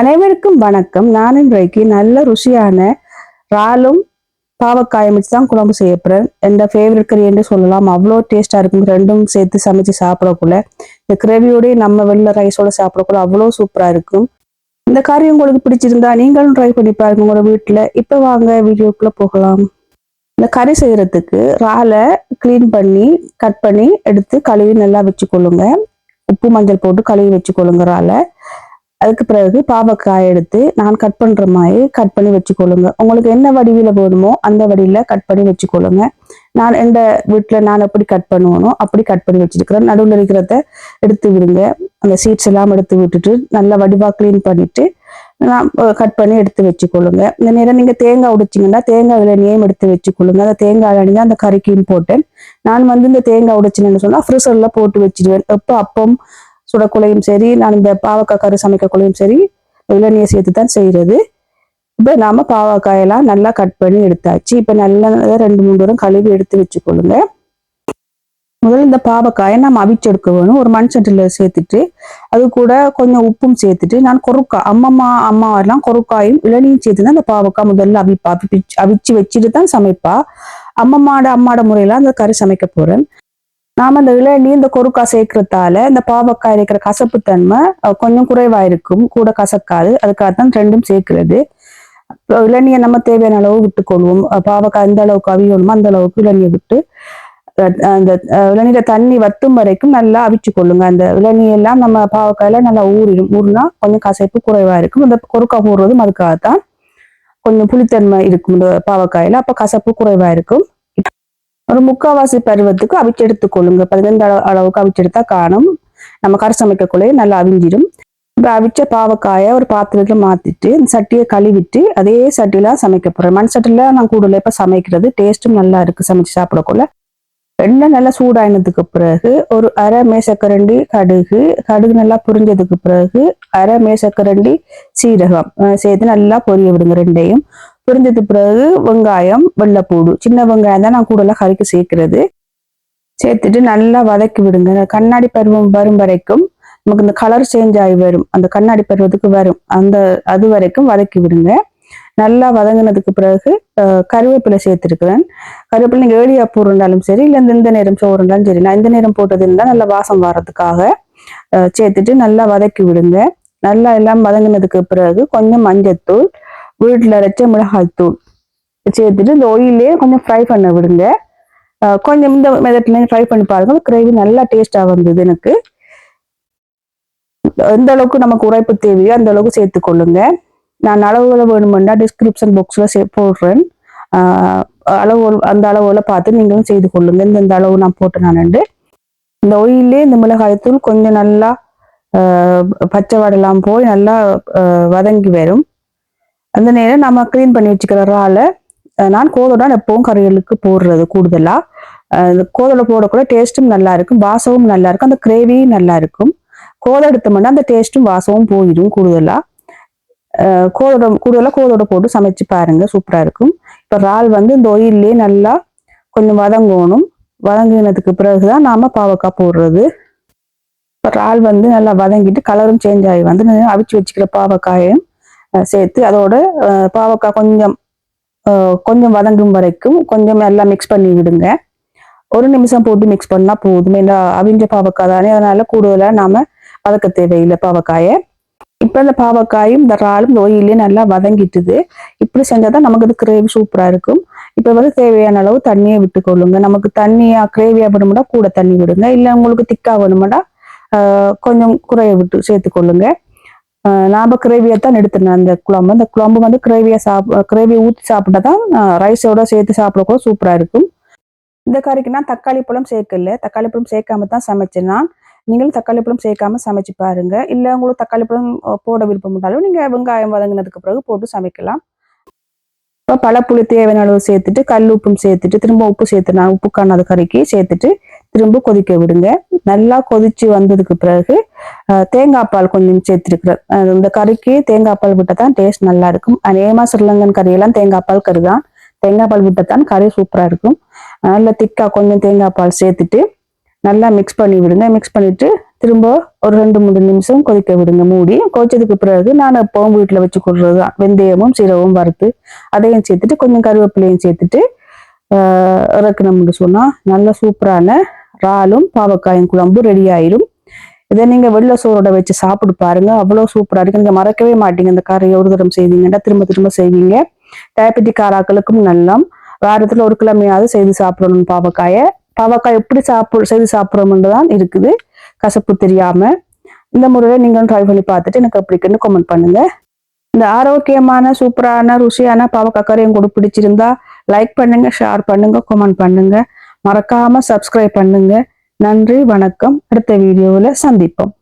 அனைவருக்கும் வணக்கம். நான் இன்றைக்கு நல்ல ருசியான இறாலும் பாவக்காயம் வச்சு தான் குழம்பு செய்யப்படுறேன் எந்த ஃபேவரட் கறி என்று சொல்லலாம். அவ்வளோ டேஸ்டா இருக்கும். ரெண்டும் சேர்த்து சமைச்சு சாப்பிடக்குள்ள. இந்த கிரேவியோடய நம்ம வெளில ரைஸோட சாப்பிடக்குள்ள அவ்வளோ சூப்பராக இருக்கும். இந்த கறி உங்களுக்கு பிடிச்சிருந்தா நீங்களும் ட்ரை பண்ணி பாருங்க. உங்களோட வீட்டில். இப்போ வாங்க வீடியோக்குள்ளே போகலாம். இந்த கறி செய்யறதுக்கு ராலை க்ளீன் பண்ணி கட் பண்ணி எடுத்து கழுவி நல்லா வச்சுக்கொள்ளுங்க. உப்பு மஞ்சள் போட்டு கழுவி வச்சுக்கொள்ளுங்க ராலை அதுக்கு பிறகு பாவக்காய் எடுத்து நான் கட் பண்ற மாதிரி கட் பண்ணி வச்சுக்கொள்ளுங்க. உங்களுக்கு என்ன வடிவில போதுமோ அந்த வடிவில கட் பண்ணி வச்சுக்கொள்ளுங்க. நான் எந்த வீட்டுல நான் எப்படி கட் பண்ணுவேனோ அப்படி கட் பண்ணி வச்சிருக்கிறேன். நடுவில் இருக்கிறத எடுத்து விடுங்க. அந்த சீட்ஸ் எல்லாம் எடுத்து விட்டுட்டு நல்லா வடிவா க்ளீன் பண்ணிட்டு நான் கட் பண்ணி எடுத்து வச்சுக்கொள்ளுங்க. இந்த நேரம் நீங்க தேங்காய் உடைச்சிங்கன்னா தேங்காய் இளநியையும் எடுத்து வச்சுக்கொள்ளுங்க. அந்த தேங்காய் இளநியை அந்த கறிக்கும் போட்டேன் நான் வந்து இந்த தேங்காய் உடைச்சினேன்னு சொன்னா ஃப்ரிசர்ல போட்டு வச்சிடுவேன் எப்போ அப்பம் சுடக்குலையும் சரி நான் இந்த பாவக்காய் கறி சமைக்கக்குள்ளையும் சரி இளநிய சேர்த்து தான் செய்யறது இப்போ நாம பாவக்காயெல்லாம் நல்லா கட் பண்ணி எடுத்தாச்சு. இப்போ நல்லா ரெண்டு மூணு தூரம் கழுவி எடுத்து வச்சுக்கொள்ளுங்க. முதல்ல இந்த பாவக்காயை நம்ம அவிச்செடுக்க வேணும். ஒரு மண்சட்டில சேர்த்துட்டு அது கூட கொஞ்சம் உப்பும் சேர்த்துட்டு நான் கொருக்காய் அம்மம்மா அம்மா எல்லாம் கொருக்காயும் இளநியும் சேர்த்து தான் அந்த பாவக்காய் முதல்ல அவிப்பா அவிச்சு அவிச்சு வச்சுட்டு தான் சமைப்பா. அம்மம்மாட அம்மாட முறையில அந்த கறி சமைக்க போறேன். நாம இந்த இளநீ இந்த கொருக்கா சேர்க்கறதால இந்த பாவக்காய் இருக்கிற கசப்பு தன்மை கொஞ்சம் குறைவாக இருக்கும் கூட கசக்காது. அதுக்காக தான் ரெண்டும் சேர்க்கிறது இளநியை நம்ம தேவையான அளவு விட்டுக்கொள்வோம் பாவக்காய் எந்த அளவுக்கு அவியணுமோ அந்த அளவுக்கு இளநியை விட்டு அந்த இளநீரை தண்ணி வத்தும் வரைக்கும் நல்லா அவிச்சு கொள்ளுங்க. அந்த இளநியெல்லாம் நம்ம பாவக்காயில நல்லா ஊறிடும். ஊறினா கொஞ்சம் கசைப்பு குறைவா இருக்கும் இந்த கொருக்காய் அதுக்காக அதுக்காகத்தான் கொஞ்சம் புளித்தன்மை இருக்கும். இந்த பாவக்காயில. அப்ப கசப்பு குறைவா இருக்கும் ஒரு முக்காவாசி பருவத்துக்கு அவிச்செடுத்து கொள்ளுங்க. பதினைந்து அளவுக்கு அவிச்செடுத்தா காணும். நம்ம கரை சமைக்கக்குள்ளேயே நல்லா அவிஞ்சிடும் இப்போ அவிச்ச பாவக்காயை ஒரு பாத்திரத்தில் மாற்றிட்டு இந்த சட்டியை கழுவிட்டு அதே சட்டிலாம் சமைக்க போகிறேன் மண் சட்டியில் நான் கூடுதல் இப்போ சமைக்கிறது. டேஸ்ட்டும் நல்லா இருக்குது சமைச்சு சாப்பிடக்குள்ள. எண்ணெய் நல்லா சூடாயினதுக்கு பிறகு ஒரு அரை மேசக்கரண்டி கடுகு கடுகு நல்லா புரிஞ்சதுக்கு பிறகு அரை மேசக்கரண்டி சீரகம் சேர்த்து நல்லா பொரிய விடுங்க ரெண்டையும். புரிஞ்சதுக்கு பிறகு வெங்காயம் வெள்ளைப்பூடு சின்ன வெங்காயம் தான் நான் கூடலாம் கறிக்கு சேர்க்கிறது. சேர்த்துட்டு நல்லா வதக்கி விடுங்க. கண்ணாடி பருவம் வரும் வரைக்கும் நமக்கு இந்த கலர் சேஞ்ச் ஆகி வரும். அந்த கண்ணாடி பருவத்துக்கு வரும். அந்த அது வரைக்கும் வதக்கி விடுங்க. நல்லா வதங்கினதுக்கு பிறகு கருவேப்பிலை சேர்த்துருக்குறேன். கருவேப்பிலை நீங்கள் ஏழியா பூ இருந்தாலும் சரி இல்லை இந்த நேரம் சோறு இருந்தாலும் சரி நான் இந்த நேரம் போட்டது இருந்தால் நல்லா வாசம் வர்றதுக்காக சேர்த்துட்டு நல்லா வதக்கி விடுங்க. நல்லா எல்லாம் வதங்கினதுக்கு பிறகு கொஞ்சம் மஞ்சத்தூள் வீட்டில் அரைச்ச மிளகாய் தூள் சேர்த்துட்டு இந்த ஒயிலே கொஞ்சம் ஃப்ரை பண்ண விடுங்க. கொஞ்சம் இந்த மெதட்ல ஃப்ரை பண்ணி பாருங்க. கிரேவி நல்லா டேஸ்டாக வந்தது எனக்கு. எந்த அளவுக்கு நமக்கு உரைப்பு தேவையோ அந்த அளவுக்கு சேர்த்துக்கொள்ளுங்க. நான் அளவுகளை வேணுமெண்டா டிஸ்கிரிப்ஷன் பாக்ஸில் சே போடுறேன். அளவு அந்த அளவில் பார்த்து நீங்களும் செய்து கொள்ளுங்கள் இந்த அளவு நான் போட்டு நான். இந்த ஒயிலே இந்த மிளகாயத்தூள் கொஞ்சம் நல்லா பச்சை வடலாம் போய் நல்லா வதங்கி வரும். அந்த நேரம் நம்ம க்ளீன் பண்ணி வச்சுக்கிற நான் கோதோட எப்பவும் கறிகளுக்கு போடுறது கூடுதலாக இந்த கோதோட போடக்கூட டேஸ்ட்டும் நல்லா இருக்கும். வாசமும் நல்லா இருக்கும். அந்த கிரேவியும் நல்லா இருக்கும். கோதை எடுத்தோம்னா அந்த டேஸ்ட்டும் வாசமும் போயிடும் கூடுதலாக கோதோட கூடுதலாக கோதோட போட்டு சமைச்சு பாருங்க. சூப்பரா இருக்கும். இப்போ இறால் வந்து இந்த ஒயிலே நல்லா கொஞ்சம் வதங்கணும். வதங்கினதுக்கு பிறகுதான் நாம பாவக்காய் போடுறது. இப்போ இறால் வந்து நல்லா வதங்கிட்டு கலரும் சேஞ்ச் ஆகி வந்து அவிச்சு வச்சுக்கிற பாவக்காயும் சேர்த்து அதோட பாவக்காய் கொஞ்சம் கொஞ்சம் வதங்கும் வரைக்கும் கொஞ்சம் எல்லாம் மிக்ஸ் பண்ணி விடுங்க. ஒரு நிமிஷம் போட்டு மிக்ஸ் பண்ணா போதும். ஏன்னா அவிஞ்ச பாவக்காய் தானே. அதனால கூடுதலாக நாம வதக்க தேவையில்லை பாவக்காயை. இப்போ இந்த பாவக்காயும் இந்த இறாலும் ஓயிலே நல்லா வதங்கிட்டுது. இப்படி செஞ்சாதான் நமக்கு இது கிரேவி சூப்பரா இருக்கும். இப்போ வந்து தேவையான அளவு தண்ணியை விட்டுக்கொள்ளுங்க. நமக்கு தண்ணியா கிரேவியா வேணும்னா கூட தண்ணி விடுங்க. இல்லை உங்களுக்கு திக்கா வேணுமெண்டா கொஞ்சம் குறைய விட்டு சேர்த்துக்கொள்ளுங்க. நாம கிரேவியை தான் எடுத்துனேன் அந்த குழம்பு. அந்த குழம்பு வந்து கிரேவியை சாப் கிரேவியை ஊற்றி சாப்பிட்டா தான் ரைஸோட சேர்த்து சாப்பிட கூட சூப்பராக இருக்கும். இந்த கறிக்கு நான் தக்காளி பழம் சேர்க்கல. தக்காளி பழம் சேர்க்காம தான் சமைச்சேன் நான். நீங்களும் தக்காளி பழம் சேர்க்காம சமைச்சு பாருங்க. இல்லை உங்களுக்கு தக்காளி பழம் போட விருப்பம் இருந்தாலும் நீங்கள் வெங்காயம் வதங்கினதுக்கு பிறகு போட்டு சமைக்கலாம். இப்போ பழப்புளி தேவையான அளவு சேர்த்துட்டு கல் உப்பும் சேர்த்துட்டு திரும்ப உப்பு சேர்த்து நான் உப்பு காணாத கறிக்கு சேர்த்துட்டு திரும்ப கொதிக்க விடுங்க. நல்லா கொதிச்சு வந்ததுக்கு பிறகு தேங்காய் பால் கொஞ்சம் சேர்த்துருக்குறேன் இந்த கறிக்கு தேங்காய் பால் விட்டால் தான் டேஸ்ட் நல்லா இருக்கும். அநேகமாக சிறுலங்கன் கறியெல்லாம் தேங்காய் பால் கறி தான் தேங்காய் பால் விட்டால் தான் கறி சூப்பராக இருக்கும். நல்லா திக்கா கொஞ்சம் தேங்காய் பால் சேர்த்துட்டு நல்லா மிக்ஸ் பண்ணி விடுங்க. மிக்ஸ் பண்ணிவிட்டு திரும்ப ஒரு ரெண்டு மூணு நிமிஷம் கொதிக்க விடுங்க. மூடி கொதிச்சதுக்கு பிறகு நான் எப்பவும் வீட்டில் வச்சு கொடுறது தான் வெந்தயமும் சீரகமும் வறுத்து அதையும் சேர்த்துட்டு கொஞ்சம் கருவேப்பிலையும் சேர்த்துட்டு ஆஹ் இறக்கணும்னு சொன்னால் நல்ல சூப்பரான இறாலும் பாவக்காயும் குழம்பு ரெடி ஆயிரும். இதை நீங்க வெள்ளை சோறோட வச்சு சாப்பிட்டு பாருங்க. அவ்வளோ சூப்பரா இருக்கு. நீங்க மறக்கவே மாட்டீங்க இந்த கறியை ஒரு தரம் செய்வீங்கன்னா. திரும்ப திரும்ப செய்வீங்க. டயபெட்டிக் காராக்களுக்கும் நல்லம் வாரத்துல ஒரு கிழமையாவது செய்து சாப்பிடணும் பாவக்காயை. பாவக்காய் எப்படி சாப்பிடு செய்து சாப்பிட்றோம்னு தான் இருக்குது. கசப்பு தெரியாமல் இந்த முறையை நீங்களும் ட்ரை பண்ணி பார்த்துட்டு எனக்கு எப்படி இருக்குன்னு கமெண்ட் பண்ணுங்க. இந்த ஆரோக்கியமான சூப்பரான ருசியான பாவக்காய் கறி உங்களுக்கு பிடிச்சிருந்தா லைக் பண்ணுங்க ஷேர் பண்ணுங்க கமெண்ட் பண்ணுங்க. மறக்காம சப்ஸ்கிரைப் பண்ணுங்க. நன்றி வணக்கம். அடுத்த வீடியோவில் சந்திப்போம்.